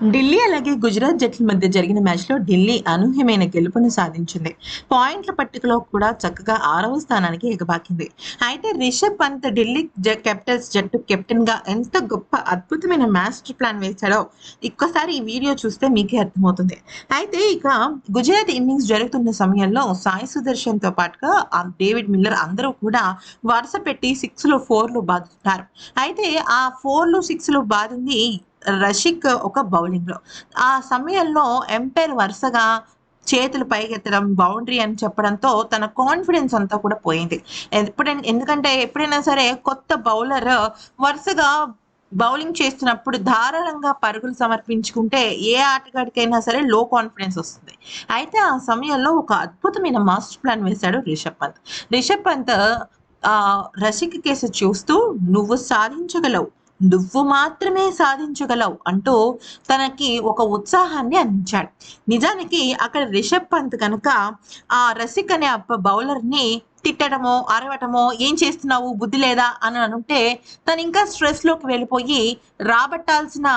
ఢిల్లీ అలాగే గుజరాత్ జట్ల మధ్య జరిగిన మ్యాచ్లో ఢిల్లీ అనూహ్యమైన గెలుపును సాధించింది. పాయింట్ల పట్టికలో కూడా చక్కగా ఆరవ స్థానానికి ఎగబాకింది. అయితే రిషబ్ పంత్ ఢిల్లీ క్యాపిటల్స్ జట్టు కెప్టెన్గా ఎంత గొప్ప అద్భుతమైన మాస్టర్ ప్లాన్ వేశాడో ఒక్కసారి ఈ వీడియో చూస్తే మీకే అర్థమవుతుంది. అయితే ఇక గుజరాత్ ఇన్నింగ్స్ జరుగుతున్న సమయంలో సాయి సుదర్శన్తో పాటుగా ఆ డేవిడ్ మిల్లర్ అందరూ కూడా వరుస పెట్టి సిక్స్లో ఫోర్లో బాదుతున్నారు. అయితే ఆ ఫోర్లో సిక్స్లో బాధింది రషిక్ ఒక బౌలింగ్లో. ఆ సమయంలో ఎంపైర్ వరుసగా చేతులు పైకెత్తడం బౌండరీ అని చెప్పడంతో తన కాన్ఫిడెన్స్ అంతా కూడా పోయింది. ఎప్పుడైనా ఎందుకంటే ఎప్పుడైనా సరే కొత్త బౌలర్ వరుసగా బౌలింగ్ చేస్తున్నప్పుడు ధారాళంగా పరుగులు సమర్పించుకుంటే ఏ ఆటగాడికైనా సరే లో కాన్ఫిడెన్స్ వస్తుంది. అయితే ఆ సమయంలో ఒక అద్భుతమైన మాస్టర్ ప్లాన్ వేశాడు రిషబ్ పంత్. రిషబ్ పంత్ ఆ రషిక్ కేసు చూస్తూ నువ్వు సాధించగలవు. నువ్వు మాత్రమే సాధించగలవు అంటూ తనకి ఒక ఉత్సాహాన్ని అందించాడు. నిజానికి అక్కడ రిషబ్ పంత్ కనుక ఆ రసిక్ అనే బౌలర్ని తిట్టడమో అరవటమో ఏం చేస్తున్నావు? బుద్ధి లేదా? అని అనుంటే తను ఇంకా స్ట్రెస్లోకి వెళ్ళిపోయి రాబట్టాల్సిన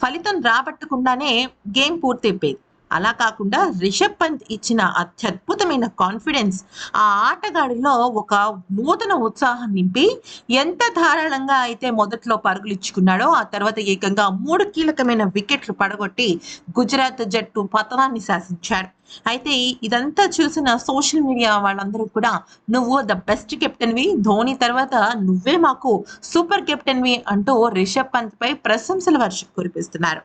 ఫలితం రాబట్టకుండానే గేమ్ పూర్తయిపోయేది. అలా కాకుండా రిషబ్ పంత్ ఇచ్చిన అత్యద్భుతమైన కాన్ఫిడెన్స్ ఆ ఆటగాడిలో ఒక నూతన ఉత్సాహం నింపి ఎంత ధారాళంగా అయితే మొదట్లో పరుగులు ఇచ్చుకున్నాడో ఆ తర్వాత ఏకంగా మూడు కీలకమైన వికెట్లు పడగొట్టి గుజరాత్ జట్టు పతనాన్ని శాసించాడు. అయితే ఇదంతా చూసిన సోషల్ మీడియా వాళ్ళందరూ కూడా నువ్వు ద బెస్ట్ కెప్టెన్వి ధోని తర్వాత నువ్వే మాకు సూపర్ కెప్టెన్వి అంటూ రిషబ్ పంత్ పై ప్రశంసల వర్షం కురిపిస్తున్నారు.